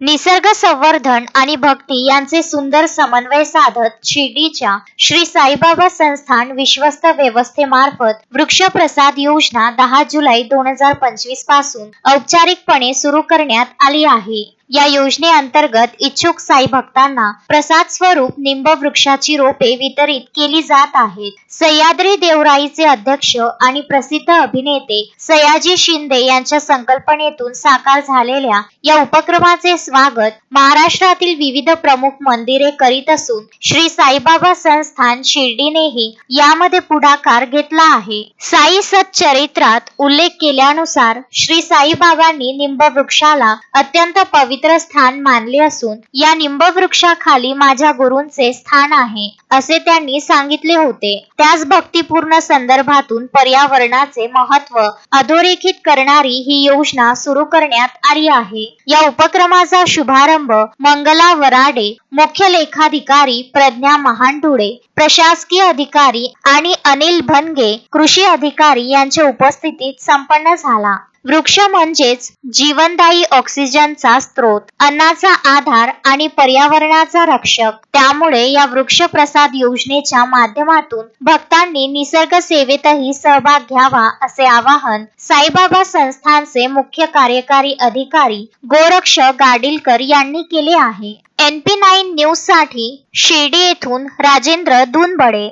निसर्ग संवर्धन आणि भक्ती यांचे सुंदर समन्वय साधत शिर्डीच्या श्री साईबाबा संस्थान विश्वस्त व्यवस्थेमार्फत वृक्षप्रसाद योजना दहा जुलै दोन हजार पंचवीसपासून औपचारिकपणे सुरू करण्यात आली आहे. या योजनेअंतर्गत इच्छुक साई भक्तांना प्रसाद स्वरूप निंब वृक्षाची रोपे वितरित केली जात आहेत. सह्याद्री देवराईचे अध्यक्ष आणि प्रसिद्ध अभिनेते सयाजी शिंदे यांच्या संकल्पनेतून साकार झालेल्या या उपक्रमाचे स्वागत महाराष्ट्रातील विविध प्रमुख मंदिरे करीत असून श्री साईबाबा संस्थान शिर्डीनेही यामध्ये पुढाकार घेतला आहे. साई सच्चरित्रात उल्लेख केल्यानुसार श्री साईबाबांनी निंब वृक्षाला अत्यंत पवित्र पवित्र स्थान मानले असून या निंब वृक्षाखाली माझ्या गुरूंचे स्थान आहे असे त्यांनी सांगितले होते. त्याच भक्तीपूर्ण संदर्भातून पर्यावरणाचे महत्त्व अधोरेखित करणारी ही योजना सुरू करण्यात आली आहे. या उपक्रमाचा शुभारंभ मंगला वराडे मुख्य लेखाधिकारी प्रज्ञा महांडुळे प्रशासकीय अधिकारी आणि अनिल भनगे कृषी अधिकारी यांच्या उपस्थितीत संपन्न झाला. वृक्ष म्हणजेच जीवनदायी ऑक्सिजनचा स्रोत. अन्नाचा आधार आणि पर्यावरणाचा रक्षक. त्यामुळे या वृक्ष प्रसाद योजनेच्या माध्यमातून भक्तांनी निसर्ग सेवेतही सहभाग घ्यावा असे आवाहन साईबाबा संस्थानचे मुख्य कार्यकारी अधिकारी गोरक्ष गाडीलकर यांनी केले आहे. एन पी नाईन न्यूजसाठी शिर्डी येथून राजेंद्र दुनबडे